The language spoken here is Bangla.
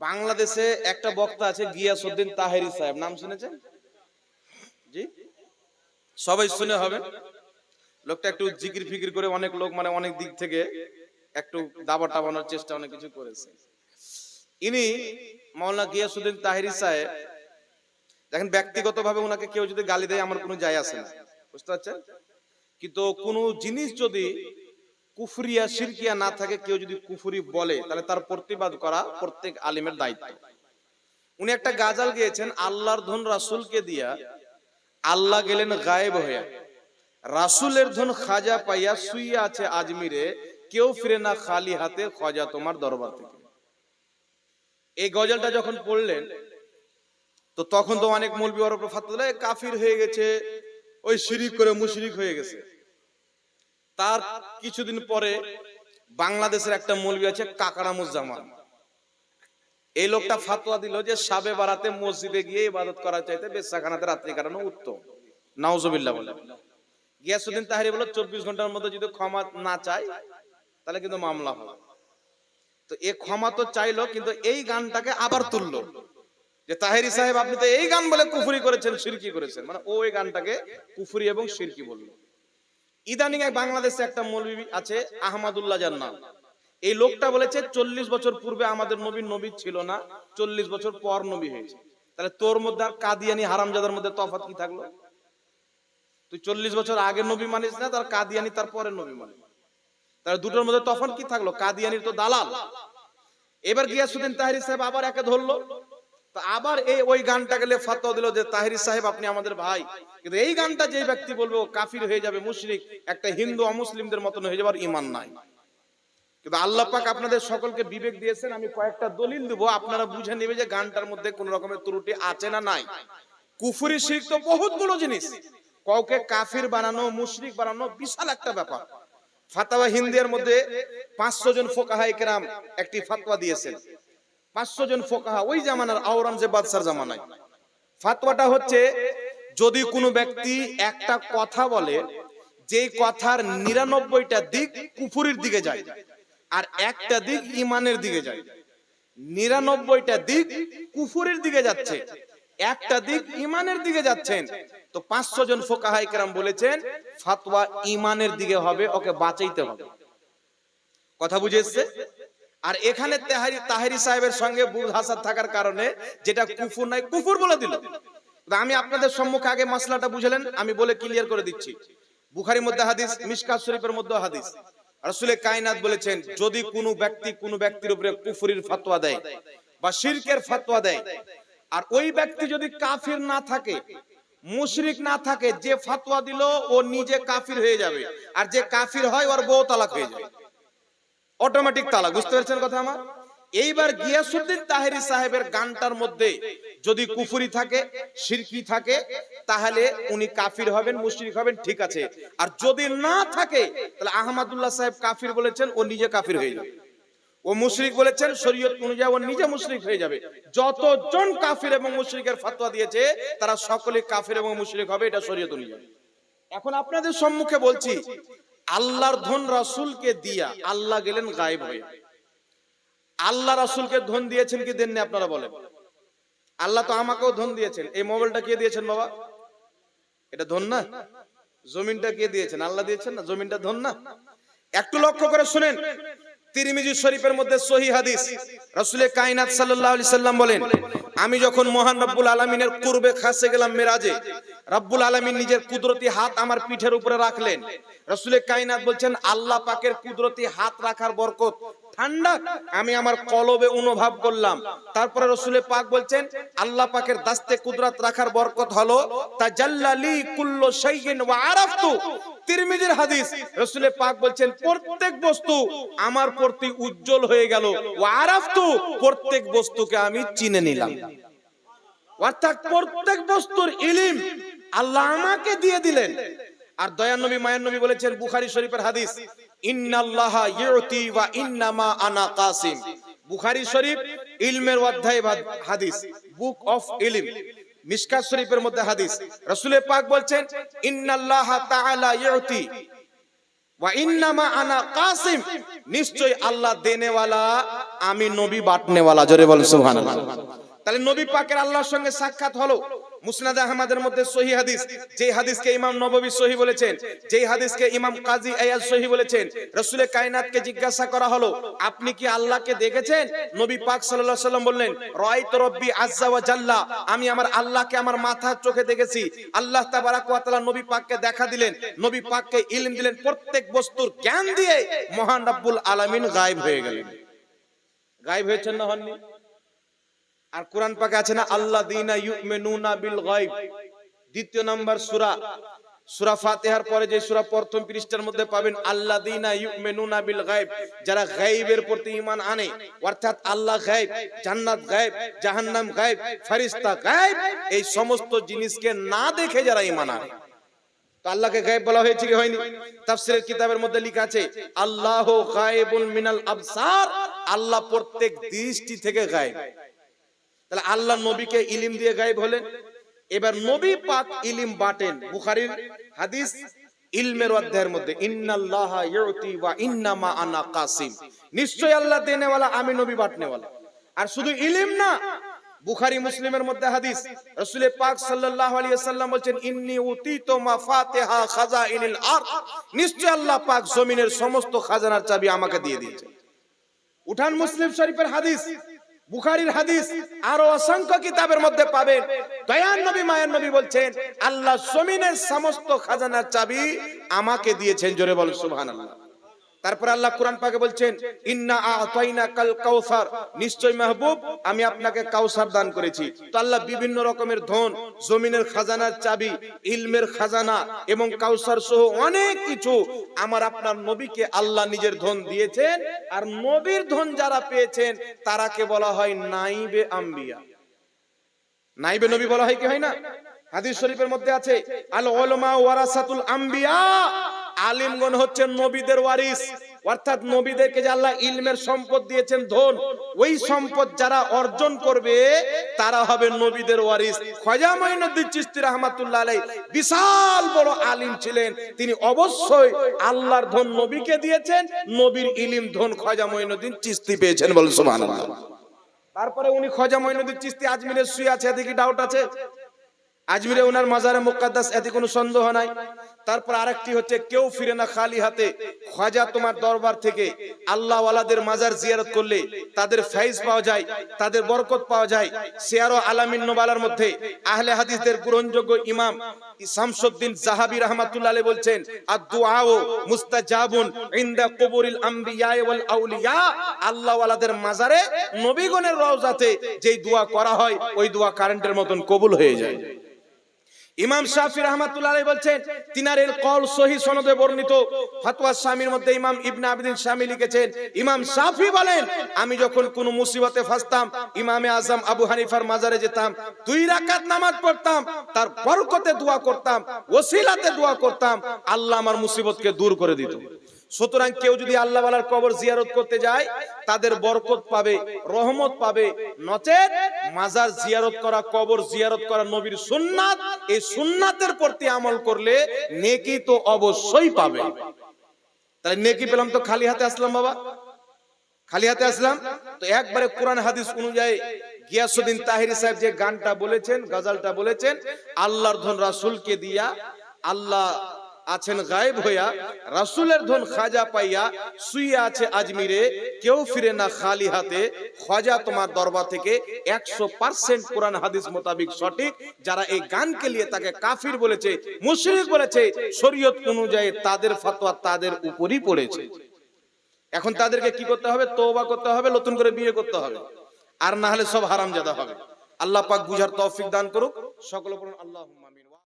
বাংলাদেশে একটা বক্তা আছে গিয়াসউদ্দিন তাহেরি সাহেব। নাম শুনেছেন? জি? সবাই শুনে হবে। লোকটা একটু জিকির ফিকির করে অনেক লোক মানে অনেক দিক থেকে একটু দাবা টাবানোর চেষ্টা অনেক কিছু করেছে। ইনি মাওলানা গিয়াসউদ্দিন তাহেরি সাহেব, দেখেন ব্যক্তিগতভাবে ওনাকে কেউ যদি গালি দেয়, আমার কোনো যায় আসে না। বুঝতে পারছেন? কিন্তু কোনো জিনিস যদি কুফরিয়া শিরকিয়া না থাকে, কেউ যদি কুফরি বলে, তাহলে তার প্রতিবাদ করা প্রত্যেক আলিমের দায়িত্ব। উনি একটা গাজাল গিয়েছেন, আল্লাহর ধন রাসূলকে দিয়া। আল্লাহ গেলেন গায়েব হইয়া রাসূলের ধন খাজা পাইয়া শুইয়া আছে আজমিরে, কেউ ফিরে না খালি হাতে খজা তোমার দরবার থেকে। এই গজলটা যখন পড়লেন, তো তখন তো অনেক মৌলবি ওর উপর কাফির হয়ে গেছে, ওই শিরিক করে মুশরিক হয়ে গেছে। তার কিছুদিন পরে বাংলাদেশের একটা মৌলবি আছে কাকারামুজ্জামান। এই লোকটা ফাতোয়া দিল যে সাবে বারাতে মসজিদে গিয়ে ইবাদত করার চাইতে বেশাখানাতে রাত্রি কাটানো উত্তম। নাউজুবিল্লাহ বলে। গিয়াসুদ্দিন তাহারি চব্বিশ ঘণ্টার মধ্যে যদি ক্ষমা না তাহলে কিন্তু মামলা তো এ ক্ষমা তো চাইলো, কিন্তু এই গানটাকে আবার তুললো। যে তাহেরি সাহেব, আপনি তো এই গান বলে কুফুরি করেছেন শিরকি করেছেন। মানে ও এই গানটাকে কুফুরি এবং শিরকি বলল। ইদানিং এক বাংলাদেশে একটা মৌলবি আছে, আহমদুল্লাহ নাম। এই লোকটা বলেছে, চল্লিশ বছর পূর্বে আমাদের নবী নবী ছিল না, চল্লিশ বছর পর নবী হয়েছে। তাহলে তোর মধ্যে আর কাদিয়ানি হারামজাদার মধ্যে তফাৎ কি থাকল? তুই চল্লিশ বছর আগে নবী মানিস না, তার কাদিয়ানি তার পরের নবী মানিস। তাহলে দুটোর মধ্যে তফাৎ কি থাকল? কাদিয়ানির তো দালাল। এবার গিয়াসুদ্দিন তাহিরি সাহেব আবার একে ধরলো। আবার এই ওই গানটা গেলে ফাতোয়া দিল যে তাহিরি সাহেব, আপনি আমাদের ভাই। কিন্তু এই গানটা যেই ব্যক্তি বলবে কাফির হয়ে যাবে, মুশরিক। একটা হিন্দু অমুসলিমদের মতন হয়ে যাবার ইমান নাই। কিন্তু আল্লাহ পাক আপনাদের সকলকে বিবেক দিয়েছেন, আমি কয়েকটা দলিল দেব। আপনারা বুঝে নেবে যে গানটার মধ্যে কোন রকমের ত্রুটি আছে না নাই। কুফুরি শির তো বহুত বড় জিনিস। কাউকে কাফির বানানো, মুশরিক বানানো বিশাল একটা ব্যাপার। ফাতাওয়া হিন্দিয়ার মধ্যে পাঁচশো জন ফোকাহাই একটি ফাতোয়া দিয়েছেন। পাঁচশো জন ফোকাহা, ওই জামানার আওরঙ্গজেব বাদশার জামানায়। ফাতোয়াটা হচ্ছে, যদি কোনো ব্যক্তি একটা কথা বলে, যেই কথার নিরানব্বইটা দিক কুফুরির দিকে যায়, আর একটা দিক ইমানের দিকে যায়। নিরানব্বইটা দিক কুফুরির দিকে যাচ্ছে, একটা দিক ইমানের দিকে যাচ্ছেন। তো পাঁচশো জন ফোকাহাই কেরাম বলেছেন ফাতোয়া ইমানের দিকে হবে, ওকে বাঁচাইতে হবে। কথা বুঝে এসছে? আর এখানে তাহারি তাহেরি সাহেবের সঙ্গে বুধ হাসাদ থাকার কারণে যেটা কুফুর নাই কুফুর বলে দিল। আমি আপনাদের সম্মুখে আগে মাসলাটা বুঝলেন, আমি বলে ক্লিয়ার করে দিচ্ছি। বুখারির মধ্যে হাদিস মিশকাত শরীফের মধ্যে হাদিস। রাসূলে কায়নাত বলেছেন, যদি কোনো ব্যক্তি কোনো ব্যক্তির উপরে কুফরির ফতোয়া দেয় বা শিরকের ফতোয়া দেয়, আর ওই ব্যক্তি যদি কাফির না থাকে, মুশরিক না থাকে, যে ফতোয়া দিল, ও নিজে কাফির হয়ে যাবে। আর যে কাফির হয়, ওর বউ তালাক হয়ে যাবে। অটোমেটিক তালাক বুঝতে পেরেছেন কথা আমার? এইবার গিয়াসুদ্দিন তাহেরি সাহেবের গানটার মধ্যে যদি কুফুরি থাকে শিরকি থাকে, তাহলে উনি কাফির হবেন, মুশরিক হবেন, ঠিক আছে। আর যদি না থাকে, তাহলে আহমদুল্লাহ সাহেব কাফির বলেছেন, ও নিজে কাফির হয়ে যাবে। ও মুশরিক বলেছেন, শরীয়ত অনুযায়ী ও নিজে মুশরিক হয়ে যাবে। যতজন কাফির এবং মুশরিকের ফতোয়া দিয়েছে, তারা সকলে কাফির এবং মুশরিক হবে, এটা শরীয়ত অনুযায়ী। এখন আপনাদের সম্মুখে বলছি আল্লাহর ধন রাসূলকে দিয়া আল্লাহ গেলেন গায়েব হয়ে। আল্লাহ রাসূলকে ধন দিয়েছেন কি দেননি আপনারা বলেন? আল্লাহ তো আমাকেও ধন দিয়েছেন। এই মোবাইলটা কে দিয়েছেন বাবা? এটা ধন না? জমিনটা কে দিয়েছেন? আল্লাহ দিয়েছেন না? জমিনটা ধন না? একটু লক্ষ্য করে শুনেন। তিরমিজি শরীফের মধ্যে সহি হাদিস। রাসূলের কায়নাত সাল্লাল্লাহু আলাইহি সাল্লাম বলেন আমি যখন মহান রব্বুল আলমিনের কুরবে খাসে গেলাম মেরাজে, রব্বুল আলমিন নিজের কুদরতি হাত আমার পিঠের উপরে রাখলেন। রসুলের কাইনাত বলছেন, আল্লাহ পাকের কুদরতি হাত রাখার বরকত ঠান্ডা, আমি আমার কলবে অনুভব করলাম। তারপরে রসুলের পাক বলছেন, আল্লাহ পাকের দাস্তে কুদরত রাখার বরকত হলো তাজাল্লালি কুল্লু শাইইন ওয়া আরাফতু। তিরমিজির হাদিস, রসুলের পাক বলছেন, প্রত্যেক বস্তু আমার প্রতি উজ্জ্বল হয়ে গেল। ওয়া আরাফতু, প্রত্যেক বস্তুকে আমি চিনে নিলাম। অর্থাৎ প্রত্যেক বস্তুর ইলিম আল্লাহ আমাকে দিয়ে দিলেন। আর দয়ান নবী মায়ান নবী বলেছেন বুখারী শরীফের হাদিস, ইন্নাল্লাহা ইউতি ওয়া ইন্নামা আনা কাসিম। বুখারী শরীফ ইলমের অধ্যায় হাদিস, বুক অফ ইলম মিশকাত শরীফের মধ্যে হাদিস। রাসূলের পাক বলছেন, ইন্নাল্লাহা তাআলা ইউতি ওয়া ইন্নামা আনা কাসিম। নিশ্চয় আল্লাহ দেনেওয়ালা, আমি নবী বাটনেওয়ালা। জোরে বল সুবহানাল্লাহ। তাহলে নবী পাকের আল্লাহর সঙ্গে সাক্ষাৎ হলো। মুসনাদ আহমদের মধ্যে সহি হাদিস, যেই হাদিসকে ইমাম নববী সহি বলেছেন, যেই হাদিসকে ইমাম কাজী আয়াজ সহি বলেছেন রসুলে কায়নাতকে জিজ্ঞাসা করা হলো, আপনি কি আল্লাহকে দেখেছেন? নবী পাক সাল্লাল্লাহু আলাইহি সাল্লাম বললেন রাইত রব্বি আজ্জা ওয়া জাল্লা আমি আমার আল্লাহকে আমার মাথার চোখে দেখেছি। আল্লাহ তাবারাক ওয়া তাআলা নবী পাককে দেখা দিলেন, নবী পাককে ইলম দিলেন, প্রত্যেক বস্তুর জ্ঞান দিয়ে মহান রব্বুল আলামিন গায়েব হয়ে গেলেন। গায়েব হয়েছেন না হননি? আর কোরআন পাকে আছে না আল্লাহ দিনা ইউমিনুনা বিল গায়ব। দ্বিতীয় নাম্বার সূরা। সূরা ফাতিহার পরে যে সূরা প্রথম পৃষ্ঠার মধ্যে পাবেন আল্লাহ দিনা ইউমিনুনা বিল গায়ব। যারা গায়বের প্রতি ঈমান আনে, অর্থাৎ আল্লাহ গায়ব, জান্নাত গায়ব, জাহান্নাম গায়ব, ফেরেশতা গায়ব, এই সমস্ত জিনিসকে না দেখে যারা ঈমান আনে। আল্লাহকে গায়েব বলা হয়েছে কি হয়নি? তাফসীরের কিতাবের মধ্যে লেখা আছে, আল্লাহু গায়েবুন মিনাল আবসার, আল্লাহ প্রত্যেক দৃষ্টি থেকে গায়েব। তাহলে আল্লাহ নবীকে ইলিম দিয়ে গায়েব হলেন। এবার নবী পাক ইলিম বাটেন বুখারীর হাদিস ইলমের অধ্যায়ের মধ্যে, ইন্নাল্লাহা ইউতি ওয়া ইন্নামা আনা কাসিম। নিশ্চয় আল্লাহ দেনেওয়ালা, আমি নবী বাটনেওয়ালা। আর শুধু ইলিম না, বুখারী মুসলিমের মধ্যে হাদিস রাসূল পাক সাল্লাল্লাহু আলাইহি ওয়াসাল্লাম বলেন ইন্নী উতিতু মাফাতিহা খাজাইনিল আরদ। নিশ্চয় আল্লাহ পাক জমিনের সমস্ত খাজানার চাবি আমাকে দিয়ে দিয়েছেন। উঠান মুসলিম শরীফের হাদিস বুখারীর হাদিস আরও অসংখ্য কিতাবের মধ্যে পাবেন। দয়ান নবী, মায়ান নবী বলছেন, আল্লাহ সমিনের সমস্ত খাজানার চাবি আমাকে দিয়েছেন, জোরে বল সুবহানাল্লাহ। তারপর আল্লাহ কোরআন পাকে বলছেন, ইন্না আতাইনা কাল কাউসার। নিশ্চয় মাহবুব, আমি আপনাকে কাউসার দান করেছি। তো আল্লাহ বিভিন্ন রকমের ধন, জমিনের খাজানার চাবি, ইলমের খাজানা এবং কাউসার সহ অনেক কিছু আমার আপনার নবীকে আল্লাহ নিজের ধন দিয়েছেন। আর নবীর ধন যারা পেয়েছেন, তারাকে বলা হয় নাইবে আম্বিয়া। নাইবে নবী বলা হয় কি, হয় না? হাদিস শরীফের মধ্যে আছে আল উলামা ওয়ারাসাতুল আম্বিয়া। আলিমগণ হচ্ছেন নবীদের ওয়ারিস। অর্থাৎ নবীদেরকে যে আল্লাহ ইলমের সম্পদ দিয়েছেন, ধন, ওই সম্পদ যারা অর্জন করবে, তারা হবে নবীদের ওয়ারিস। খাজা মাইনুদ্দিন চিশতি রাহমাতুল্লাহ আলাইহি বিশাল বড় আলিম ছিলেন। তিনি অবশ্যই আল্লাহর ধন নবীকে দিয়েছেন, নবীর ইলিম, ধন খাজা মাইনুদ্দিন চিশতি পেয়েছেন বল সুবহানাল্লাহ। তারপরে উনি খাজা মাইনুদ্দিন চিশতি আজমিরে শুয়ে আছে, এদিকে ডাউট আছে। আজমিরে ওনার মাজারে মুকাদ্দাস, এতে কোনো সন্দেহ নাই। তারপর আরেকটি হচ্ছে, কেউ ফিরে না খালি হাতে। খাজা তোমার দরবার থেকে আল্লাহ ওয়ালাদের মাজার জিয়ারত করলে তাদের ফাইজ পাওয়া যায়, তাদের বরকত পাওয়া যায়। সিয়ারো আলামিন নোবালার মধ্যে আহলে হাদিসদের গ্রহণযোগ্য ইমাম শামসুদ্দিন জাহাবি রাহমাতুল্লাহ বলছেন, আদ-দুআউ মুস্তাজাবুন ইনদা কুবুরিল আম্বিয়া ওয়াল আউলিয়া। আল্লাহ ওয়ালাদের মাজারে নবীগণের রওজাতে যেই দোয়া করা হয়, ওই দোয়া কারেন্টের মতন কবুল হয়ে যায়। ইমাম শাফি রহমাতুল্লাহ বলছেন, তিনার এর কল সহি সনদে বর্ণিত। ফাতোয়া স্বামীর মধ্যে ইমাম ইবনা আবিদিন স্বামী লিখেছেন, ইমাম শাফি বলেন, আমি যখন কোন মুসিবতে ফাঁসতাম, ইমামে আজম আবু হানিফার মাজারে যেতাম, দুই রাকাত নামাজ পড়তাম, তার বরকতে দোয়া করতাম, ওসিলাতে দোয়া করতাম, আল্লাহ আমার মুসিবতকে দূর করে দিত। সুতরাং কেউ যদি আল্লাহ ওয়ালার কবর জিয়ারত করতে যায়, তাদের বরকত পাবে, রহমত পাবে। নচেত মাজার জিয়ারত করা, কবর জিয়ারত করা নবীর সুন্নাত, এই সুন্নাতের প্রতি আমল করলে নেকি তো অবশ্যই পাবে। তাহলে নেকি পেলাম তো খালি হাতে আসলাম বাবা। খালি হাতে আসলাম। তো একবারে কোরআন হাদিস অনুযায়ী গিয়াসুদ্দিন তাহিরি সাহেব যে গানটা বলেছেন, গজালটা বলেছেন, আল্লাহর ধন রাসুলকে দিয়া আল্লাহ আছেন গায়েব হইয়া, রাসূলের ধন খাজা পাইয়া শুয়ে আছে আজমিরে, কেউ ফিরে না খালি হাতে। খাজা তোমার দরবার থেকে একশো পার্সেন্ট কোরআন হাদিস মোতাবিক সঠিক, যারা এই গানকে নিয়ে তাকে কাফির বলেছে, মুশরিক বলেছে, শরীয়ত অনুযায়ী তাদের ফতোয়া তাদের উপরই পড়েছে। এখন তাদেরকে কি করতে হবে? তওবা করতে হবে, নতুন করে বিয়ে করতে হবে। আর না হলে সব হারাম হারামজাদা হবে। আল্লাহ পাক বুঝার তৌফিক দান করুক। সকল আল্লাহ